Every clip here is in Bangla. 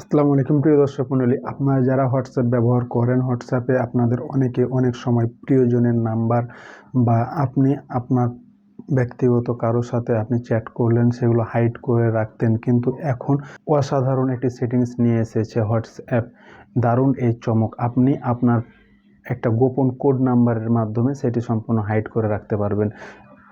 আসসালামু আলাইকুম, প্রিয় দর্শক মণ্ডলী। আপনারা যারা হোয়াটসঅ্যাপ ব্যবহার করেন হোয়াটসঅ্যাপে আপনাদের অনেকে অনেক সময় প্রিয়জনের নাম্বার বা আপনি আপনার ব্যক্তিগত কারোর সাথে আপনি চ্যাট করলেন, সেগুলো হাইড করে রাখতেন। কিন্তু এখন অসাধারণ একটি সেটিংস নিয়ে এসেছে হোয়াটসঅ্যাপ দারুণ এই চমক। আপনি আপনার একটা গোপন কোড নাম্বারের মাধ্যমে সেটি সম্পূর্ণ হাইড করে রাখতে পারবেন।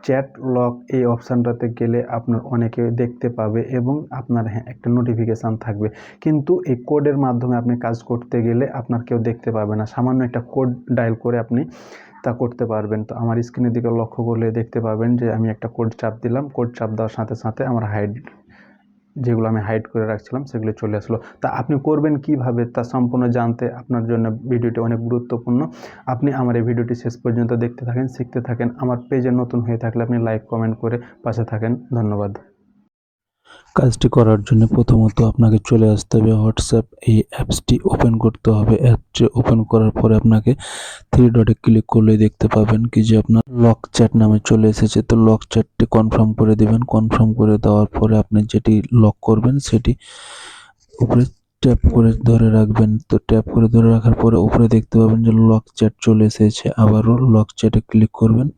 চ্যাট লক এই অপশানটাতে গেলে আপনার অনেকে দেখতে পাবে এবং আপনার হ্যাঁ একটা নোটিফিকেশান থাকবে। কিন্তু এই কোডের মাধ্যমে আপনি কাজ করতে গেলে আপনার কেউ দেখতে পাবে না। সামান্য একটা কোড ডায়াল করে আপনি তা করতে পারবেন। তো আমার স্ক্রিনের দিকে লক্ষ্য করলে দেখতে পাবেন যে আমি একটা কোড চাপ দিলাম। কোড চাপ দেওয়ার সাথে সাথে আমার হাইড যেগুলো আমি হাইড করে রাখছিলাম, সেগুলো চলে আসলো। তা আপনি করবেন কীভাবে? তা সম্পূর্ণ জানতে আপনার জন্য ভিডিওটি অনেক গুরুত্বপূর্ণ। আপনি আমার এই ভিডিওটি শেষ পর্যন্ত দেখতে থাকেন, শিখতে থাকেন। আমার পেজে নতুন হয়ে থাকলে আপনি লাইক কমেন্ট করে পাশে থাকেন। ধন্যবাদ। কাজটি করার জন্য প্রথমত আপনাকে চলে আসতে হবে হোয়াটসঅ্যাপ। এই অ্যাপসটি ওপেন করতে হবে। অ্যাপটি ওপেন করার পরে আপনাকে থ্রি ডটে ক্লিক করলে দেখতে পাবেন কি যে আপনার লক চ্যাট নামে চলে এসেছে। তো লক চ্যাটটি কনফার্ম করে দেবেন। কনফার্ম করে দেওয়ার পরে আপনি যেটি লক করবেন সেটি উপরে ট্যাপ করে ধরে রাখবেন। তো ট্যাপ করে ধরে রাখার পরে উপরে দেখতে পাবেন যে লক চ্যাট চলে এসেছে। আবারও লক চ্যাটে ক্লিক করবেন।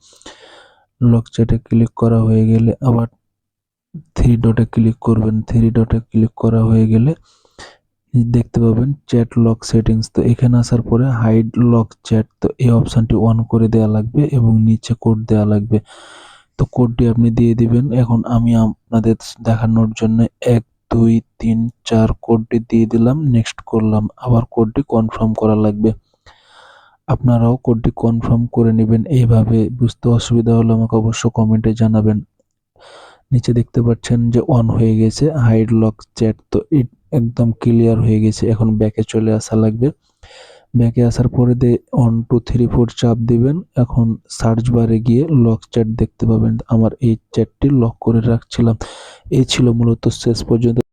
লক চ্যাটে ক্লিক করা হয়ে গেলে আবার থ্রি ডটে ক্লিক করবেন। থ্রি ডটে ক্লিক করা হয়ে গেলে দেখতে পাবেন চ্যাট লক সেটিংস তো এখানে আসার পরে হাইড লক চ্যাট তো এই অপশানটি অন করে দেওয়া লাগবে এবং নিচে কোড দেওয়া লাগবে। তো কোডটি আপনি দিয়ে দিবেন। এখন আমি আপনাদের দেখানোর জন্য এক, দুই, তিন, চার কোডটি দিয়ে দিলাম। নেক্সট করলাম। আবার কোডটি কনফার্ম করা লাগবে। আপনারাও কোডটি কনফার্ম করে নেবেন। এইভাবে বুঝতে অসুবিধা হলে আমাকে অবশ্য কমেন্টে জানাবেন। নিচে দেখতে পাচ্ছেন যে অন হয়ে গেছে হাইড লক চ্যাট তো একদম ক্লিয়ার হয়ে গেছে, এখন ব্যাকে চলে আসা লাগবে। ব্যাকে আসার পরে দে ওয়ান টু থ্রি ফোর চাপ দিবেন, এখন সার্চ বারে গিয়ে লক চ্যাট দেখতে পাবেন। আমার এই চ্যাটটি লক করে রাখছিলাম। এই ছিল মূলত শেষ পর্যন্ত।